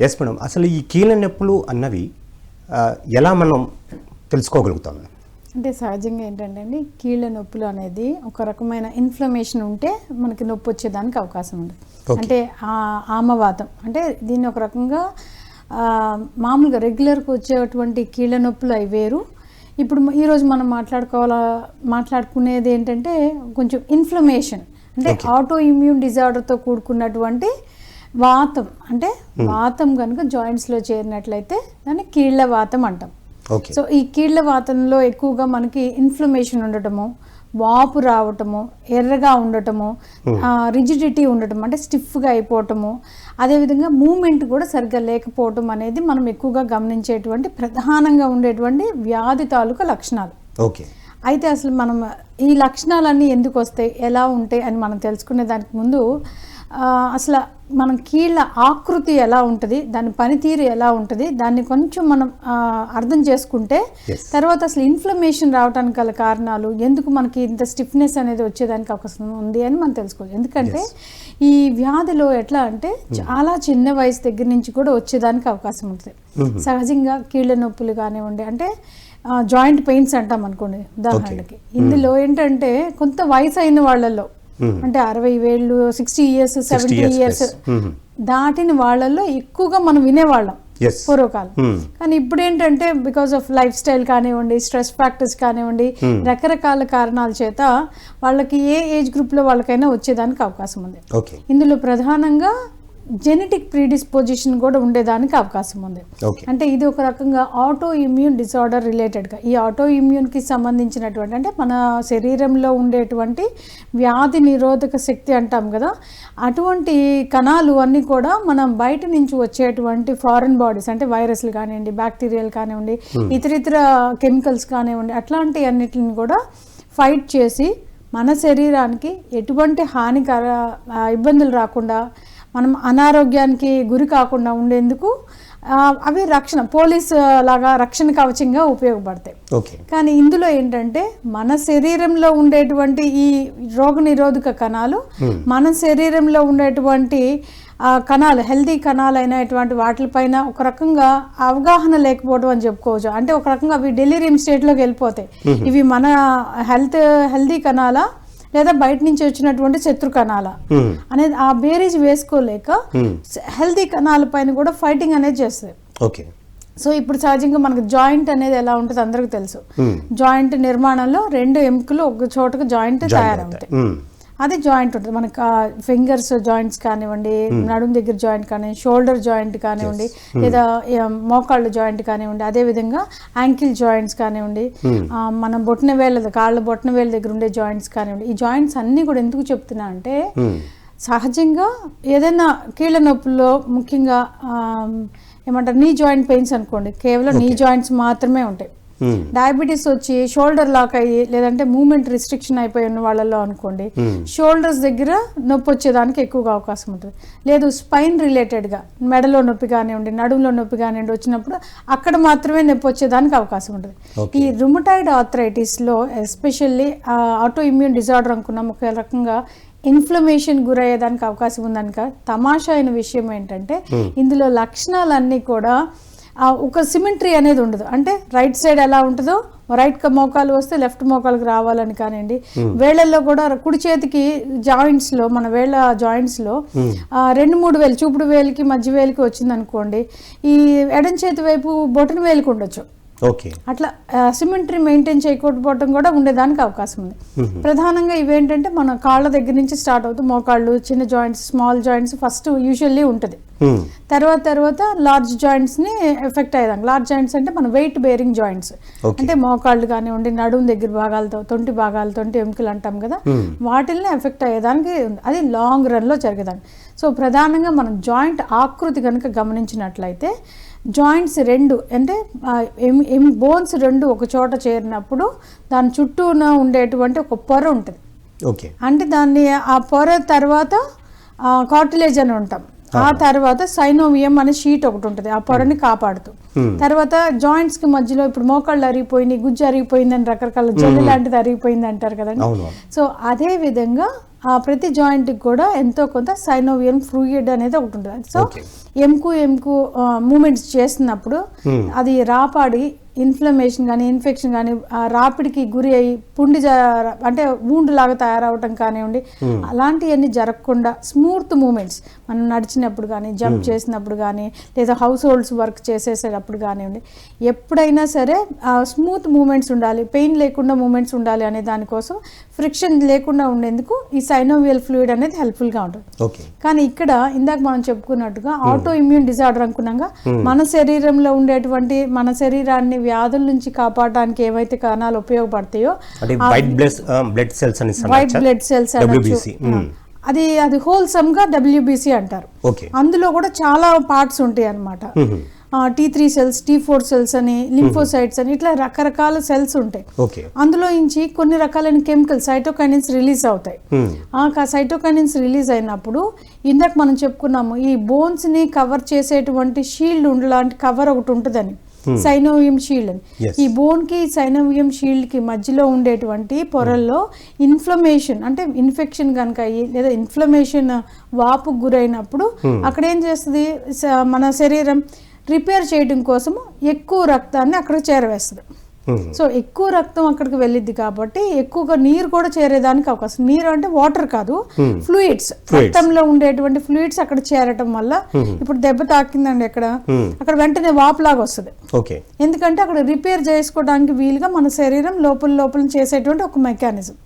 Yes madam అసలు ఈ కీళ్ళ నొప్పులు అన్నవి ఎలా మనం తెలుసుకోగలుగుతాం? అంటే సహజంగా ఏంటంటే అండి కీళ్ళ నొప్పులు అనేది ఒక రకమైన ఇన్ఫ్లమేషన్ ఉంటే మనకి నొప్పి వచ్చేదానికి అవకాశం ఉంది. అంటే ఆ- ఆమవాతం. అంటే దీన్ని ఒక రకంగా మామూలుగా రెగ్యులర్గా వచ్చేటువంటి కీళ్ళ నొప్పులు అవి వేరు. ఇప్పుడు ఈరోజు మనం మాట్లాడుకోవాలా మాట్లాడుకునేది ఏంటంటే కొంచెం ఇన్ఫ్లమేషన్. అంటే. ఆటో ఇమ్యూన్ డిజార్డర్తో కూడుకున్నటువంటి వాతం అంటే వాతం కనుక జాయింట్స్లో చేరినట్లయితే దాన్ని కీళ్ళ వాతం అంటాం. సో ఈ కీళ్ళ వాతంలో ఎక్కువగా మనకి ఇన్ఫ్లమేషన్ ఉండటము వాపు రావటము ఎర్రగా ఉండటము రిజిడిటీ ఉండటం అంటే స్టిఫ్గా అయిపోవటము అదేవిధంగా మూమెంట్ కూడా సరిగ్గా లేకపోవటం అనేది మనం ఎక్కువగా గమనించేటువంటి ప్రధానంగా ఉండేటువంటి వ్యాధి తాలూకా లక్షణాలు. ఓకే. అయితే అసలు మనం ఈ లక్షణాలన్నీ ఎందుకు వస్తాయి ఎలా ఉంటాయి అని మనం తెలుసుకునే దానికి ముందు అసలు మనం కీళ్ళ ఆకృతి ఎలా ఉంటుంది దాని పనితీరు ఎలా ఉంటుంది దాన్ని కొంచెం మనం అర్థం చేసుకుంటే. తర్వాత అసలు ఇన్ఫ్లమేషన్ రావడానికి గల కారణాలు ఎందుకు మనకి ఇంత స్టిఫ్నెస్ అనేది వచ్చేదానికి అవకాశం ఉంది అని మనం తెలుసుకోవాలి. ఎందుకంటే ఈ వ్యాధిలో ఎట్లా అంటే చాలా చిన్న వయసు దగ్గర నుంచి కూడా వచ్చేదానికి అవకాశం ఉంటుంది. సహజంగా కీళ్ళ నొప్పులు కానివ్వండి అంటే జాయింట్ పెయిన్స్ అంటాం అనుకోండి ఉదాహరణకి. ఇందులో ఏంటంటే కొంత వయసు అయిన వాళ్ళల్లో అంటే అరవై వేళ్ళు సిక్స్టీ ఇయర్స్ సెవెంటీ ఇయర్స్. దాటిన వాళ్ళల్లో ఎక్కువగా మనం వినేవాళ్ళం. పూర్వకాలం. కానీ ఇప్పుడు ఏంటంటే బికాస్ ఆఫ్ లైఫ్ స్టైల్ కానివ్వండి స్ట్రెస్ ఫ్యాక్టర్స్ కానివ్వండి రకరకాల కారణాల చేత వాళ్ళకి ఏ ఏజ్ గ్రూప్లో వాళ్ళకైనా వచ్చేదానికి అవకాశం ఉంది ఇందులో ప్రధానంగా జెనెటిక్ ప్రీడిస్పోజిషన్ కూడా ఉండేదానికి అవకాశం ఉంది. అంటే ఇది ఒక రకంగా ఆటో ఇమ్యూన్ డిసార్డర్ రిలేటెడ్గా ఈ ఆటో ఇమ్యూన్కి సంబంధించినటువంటి అంటే మన శరీరంలో ఉండేటువంటి వ్యాధి నిరోధక శక్తి అంటాం కదా అటువంటి కణాలు అన్నీ కూడా మనం బయట నుంచి వచ్చేటువంటి ఫారెన్ బాడీస్ అంటే వైరస్లు కానివ్వండి బ్యాక్టీరియాలు కానివ్వండి ఇతర ఇతర కెమికల్స్ కానివ్వండి అట్లాంటి అన్నిటిని కూడా ఫైట్ చేసి మన శరీరానికి ఎటువంటి హానికర ఇబ్బందులు రాకుండా మనం అనారోగ్యానికి గురి కాకుండా ఉండేందుకు అవి రక్షణ పోలీస్ లాగా రక్షణ కవచంగా ఉపయోగపడతాయి. కానీ ఇందులో ఏంటంటే మన శరీరంలో ఉండేటువంటి ఈ రోగ నిరోధక కణాలు మన శరీరంలో ఉండేటువంటి కణాలు హెల్దీ కణాలు అయినటువంటి వాటిపైన ఒక రకంగా అవగాహన లేకపోవడం అని చెప్పుకోవచ్చు. అంటే ఒక రకంగా అవి డెలిరియం స్టేట్లోకి వెళ్ళిపోతాయి. ఇవి మన హెల్త్ హెల్దీ కణాలా లేదా బయట నుంచి వచ్చినటువంటి శత్రు కణాలా. అనేది ఆ బేరీజ్ వేసుకోలేక. హెల్దీ కణాల పైన కూడా ఫైటింగ్ అనేది చేస్తుంది ఓకే సో ఇప్పుడు సహజంగా మనకు జాయింట్ అనేది ఎలా ఉంటుంది అందరికీ తెలుసు. జాయింట్ నిర్మాణంలో రెండు ఎముకలు ఒక చోటకు జాయింట్ తయారవుతాయి. అది జాయింట్ ఉంటుంది. మనకు ఫింగర్స్ జాయింట్స్ కానివ్వండి నడుము దగ్గర జాయింట్ కానివ్వండి షోల్డర్ జాయింట్ కానివ్వండి లేదా ఏ, మోకాళ్ళ జాయింట్ కానివ్వండి అదేవిధంగా యాంకిల్ జాయింట్స్ కానివ్వండి ఆ, మన బొట్టిన వేళ్ళ కాళ్ళ బొట్టిన వేళ్ళ దగ్గర ఉండే జాయింట్స్ కానివ్వండి ఈ జాయింట్స్ అన్నీ కూడా ఎందుకు చెప్తున్నా అంటే. సహజంగా ఏదైనా కీళ్ళ నొప్పుల్లో ముఖ్యంగా ఏమంటారు నీ జాయింట్ పెయిన్స్ అనుకోండి కేవలం నీ జాయింట్స్ మాత్రమే ఉంటాయి. డయాబెటీస్ వచ్చి షోల్డర్ లాక్ అయ్యి లేదంటే మూమెంట్ రిస్ట్రిక్షన్ అయిపోయి ఉన్న వాళ్ళలో అనుకోండి షోల్డర్స్ దగ్గర నొప్పి వచ్చేదానికి ఎక్కువగా అవకాశం ఉంటుంది. లేదు స్పైన్ రిలేటెడ్గా మెడలో నొప్పి కానివ్వండి నడుములో నొప్పి కానివ్వండి వచ్చినప్పుడు అక్కడ మాత్రమే నొప్పి వచ్చేదానికి అవకాశం ఉంటుంది. ఈ రుమటాయిడ్ ఆర్థరైటిస్లో ఎస్పెషల్లీ ఆటో ఇమ్యూన్ డిజార్డర్ అనుకున్నాం ఒక రకంగా ఇన్ఫ్లమేషన్ గురయ్యేదానికి అవకాశం ఉందనుక తమాషా అయిన విషయం ఏంటంటే ఇందులో లక్షణాలన్నీ కూడా ఒక సిమెంట్రీ అనేది ఉండదు. అంటే రైట్ సైడ్ ఎలా ఉంటుందో రైట్ మోకాలు వస్తే లెఫ్ట్ మోకాలకు రావాలని కానివ్వండి. వేళ్ళల్లో కూడా కుడి చేతికి జాయింట్స్లో మన వేళ్ళ జాయింట్స్లో ఆ, రెండు మూడు వేలు చూపుడు వేలికి మధ్య వేలికి వచ్చింది అనుకోండి ఈ ఎడం చేతి వైపు బొటన వేలికి ఉండొచ్చు. ఓకే. అట్లా సిమెంట్రీ మెయింటైన్ చేయకపోవడం కూడా ఉండేదానికి అవకాశం ఉంది. ప్రధానంగా ఇవేంటంటే మన కాళ్ళ దగ్గర నుంచి స్టార్ట్ అవుతుంది మోకాళ్ళు చిన్న joints small joints first usually ఉంటుంది. తర్వాత తర్వాత లార్జ్ జాయింట్స్ని ఎఫెక్ట్ అయ్యేదాం లార్జ్ జాయింట్స్ అంటే మన వెయిట్ బేరింగ్ జాయింట్స్. అంటే మోకాళ్ళు కానివ్వండి నడుము దగ్గర భాగాలతో తొంటి భాగాలు తొంటి ఎముకలు అంటాం కదా వాటిల్ని ఎఫెక్ట్ అయ్యేదానికి. అది లాంగ్ రన్లో జరిగేదాన్ని సో ప్రధానంగా మనం జాయింట్ ఆకృతి కనుక గమనించినట్లయితే జాయింట్స్ రెండు అంటే బోన్స్ రెండు ఒక చోట చేరినప్పుడు దాని చుట్టూన ఉండేటువంటి ఒక పొర ఉంటుంది. ఓకే. అంటే దాన్ని ఆ పొర తర్వాత కార్టిలేజ్ అని ఉంటాం. ఆ తర్వాత సైనోమియం అనే షీట్ ఒకటి ఉంటుంది ఆ పొరని కాపాడుతూ. తర్వాత జాయింట్స్కి మధ్యలో ఇప్పుడు మోకాళ్ళు అరిగిపోయినాయి గుజ్జు అరిగిపోయింది అని రకరకాల జల్లు లాంటిది అరిగిపోయింది అంటారు కదండి. సో అదే విధంగా ప్రతి జాయింట్కి కూడా ఎంతో కొంత సైనోవియన్ ఫ్లూయిడ్ అనేది ఒకటి ఉంటుంది సో. ఎముకు ఎముకు మూమెంట్స్ చేస్తున్నప్పుడు అది రాపాడి ఇన్ఫ్లమేషన్ కానీ ఇన్ఫెక్షన్ కానీ రాపిడికి గురి అయ్యి పుండి అంటే లాగా తయారవటం కానివ్వండి అలాంటివన్నీ జరగకుండా స్మూత్ మూమెంట్స్ మనం నడిచినప్పుడు కానీ జంప్ చేసినప్పుడు కానీ లేదా హౌస్ హోల్డ్స్ వర్క్ చేసేసేటప్పుడు కానివ్వండి ఎప్పుడైనా సరే స్మూత్ మూమెంట్స్ ఉండాలి పెయిన్ లేకుండా మూమెంట్స్ ఉండాలి అనే దానికోసం ఫ్రిక్షన్ లేకుండా ఉండేందుకు ఈ సైనోవియల్ ఫ్లూయిడ్ అనేది హెల్ప్ఫుల్గా ఉంటుంది. కానీ ఇక్కడ ఇందాక మనం చెప్పుకున్నట్టుగా ఆటో ఇమ్యూన్ డిజార్డర్ అనుకున్నాగా మన శరీరంలో ఉండేటువంటి మన శరీరాన్ని వ్యాధుల నుంచి కాపాడడానికి ఏవైతే కణాలు ఉపయోగపడతాయో వైట్ బ్లడ్ సెల్స్ అని వైట్ బ్లడ్ సెల్స్ డబ్ల్యూబీసీ అది అది హోల్సమ్గా డబ్ల్యూబీసీ అంటారు. అందులో కూడా చాలా పార్ట్స్ ఉంటాయి అన్నమాట. T three cells T four cells అని లింఫోసైట్స్ అని ఇట్లా రకరకాల సెల్స్ ఉంటాయి. అందులో నుంచి కొన్ని రకాలైన కెమికల్స్ సైటోకైనిన్స్ రిలీజ్ అవుతాయి. ఆ సైటోకైనిన్స్ రిలీజ్ అయినప్పుడు ఇందాక మనం చెప్పుకున్నాము ఈ బోన్స్ని కవర్ చేసేటువంటి షీల్డ్ లాంటి కవర్ ఒకటి ఉంటుందని. సైనోవియం షీల్డ్ అని. ఈ బోన్కి సైనోవియం షీల్డ్కి మధ్యలో ఉండేటువంటి పొరల్లో ఇన్ఫ్లమేషన్ అంటే ఇన్ఫెక్షన్ కనుక అయ్యి లేదా ఇన్ఫ్లమేషన్ వాపుకు గురైనప్పుడు అక్కడ ఏం చేస్తుంది? మన శరీరం రిపేర్ చేయడం కోసము ఎక్కువ రక్తాన్ని అక్కడ చేరవేస్తుంది. సో ఎక్కువ రక్తం అక్కడికి వెళ్ళిద్ది కాబట్టి ఎక్కువగా నీరు కూడా చేరేదానికి అవకాశం. నీరు అంటే వాటర్ కాదు ఫ్లూయిడ్స్ రక్తంలో ఉండేటువంటి ఫ్లూయిడ్స్ అక్కడ చేరటం వల్ల ఇప్పుడు దెబ్బ తాకిందండి అక్కడ అక్కడ వెంటనే వాపులాగా వస్తుంది. ఎందుకంటే అక్కడ రిపేర్ చేసుకోవడానికి వీలుగా మన శరీరం లోపల లోపల చేసేటువంటి ఒక మెకానిజం